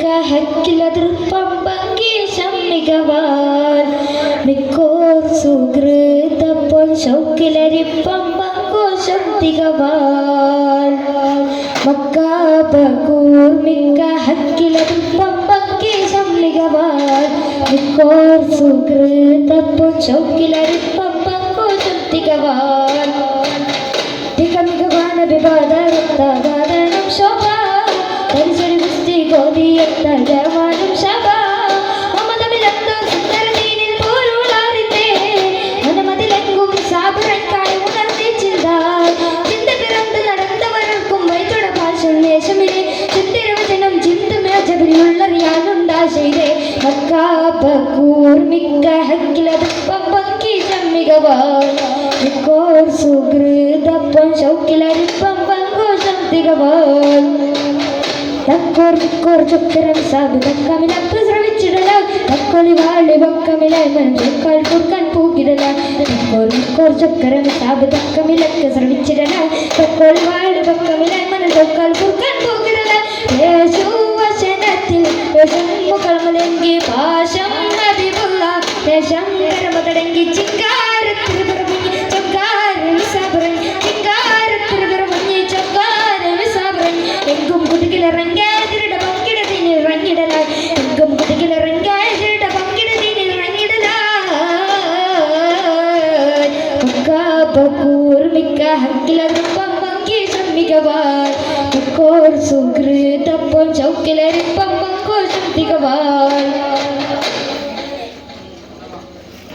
മിക്ക ഹക്കിലതൃപ്പമ്പങ്കേശം മികവാൻ മിക്കോർ സുഹൃതപ്പോൾ ശൗക്കിലരിപ്പമ്പങ്കോശം തികവാൻ മക്കാബകൂർ മിക്ക ഹക്കിലതൃപ്പമ്പങ്കേശം മികവാൻ മിക്കോർ സുഹൃതപ്പോൾ ശൗക്കിലരിപ്പമ്പങ്കോശം തികവാൻ തികമികവാന വിവാദം മക്കാബക്കൂർ മിക്ക ഹക്കിലത് പമ്പക്കി മിക്കോർ സുഹൃതപ്പം ശൗക്കിലരിപ്പം പങ്കോശം തികവാൻ തക്കോർ മിക്കോർ ചൊക്കരം സാബ് തക്കമിലപ്പ് ശ്രമിച്ചിടല തക്കൊളി വാളി വക്കമില മനുഷ്യക്കാൾ കുർക്കാൻ പൂക്കിടല തക്കോർ മിക്കോർ ചൊക്കരം സാബ് തക്കമിലക്ക് ശ്രമിച്ചിടല തക്കൊളി വാളി വക്കമില മനുഷ്യക്കാൾ കുർക്കാൻ പൂക്കിടല യേശു വചനത്തിൽ മുകളമലെങ്കി പാശം നബിബുള്ള ദേശം वा कोर सुग्र तपन चौकेले पप्पा को शक्ति गवा